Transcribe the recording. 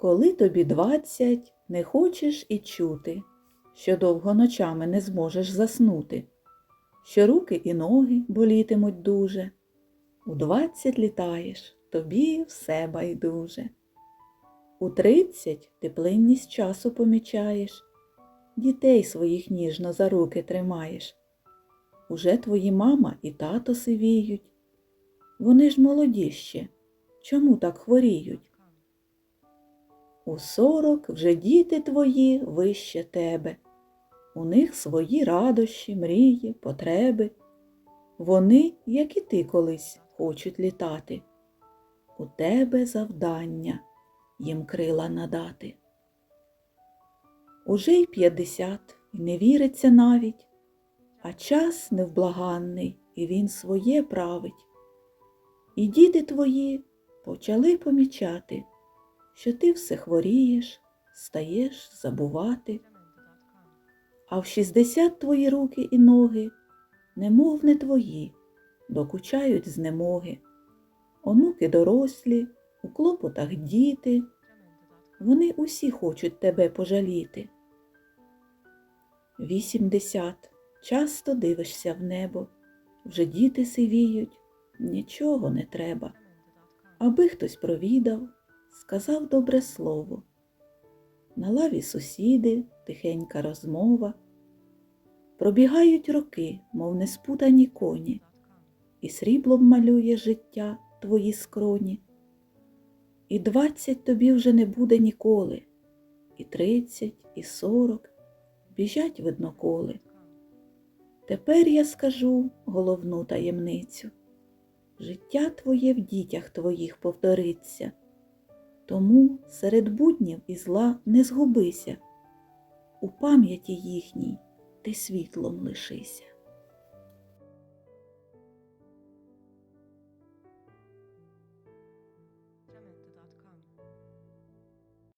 Коли тобі двадцять, не хочеш і чути, що довго ночами не зможеш заснути, що руки і ноги болітимуть дуже. У двадцять літаєш, тобі все байдуже. У тридцять ти плинність часу помічаєш, дітей своїх ніжно за руки тримаєш. Уже твої мама і тато сивіють. Вони ж молоді ще, чому так хворіють? У сорок вже діти твої вище тебе. У них свої радощі, мрії, потреби. Вони, як і ти колись, хочуть літати. У тебе завдання їм крила надати. Уже й п'ятдесят, і не віриться навіть, а час невблаганний, і він своє править. І діти твої почали помічати, що ти все хворієш, стаєш забувати. А в шістдесят твої руки і ноги, немов не твої, докучають знемоги. Онуки дорослі, у клопотах діти, вони усі хочуть тебе пожаліти. Вісімдесят, часто дивишся в небо, вже діти сивіють, нічого не треба. Аби хтось провідав, сказав добре слово. На лаві сусіди, тихенька розмова. Пробігають роки, мов неспутані коні, і сріблом малює життя твої скроні. І двадцять тобі вже не буде ніколи, і тридцять, і сорок біжать видно коли. Тепер я скажу головну таємницю. Життя твоє в дітях твоїх повториться, тому серед буднів і зла не згубися, у пам'яті їхній ти світлом лишися.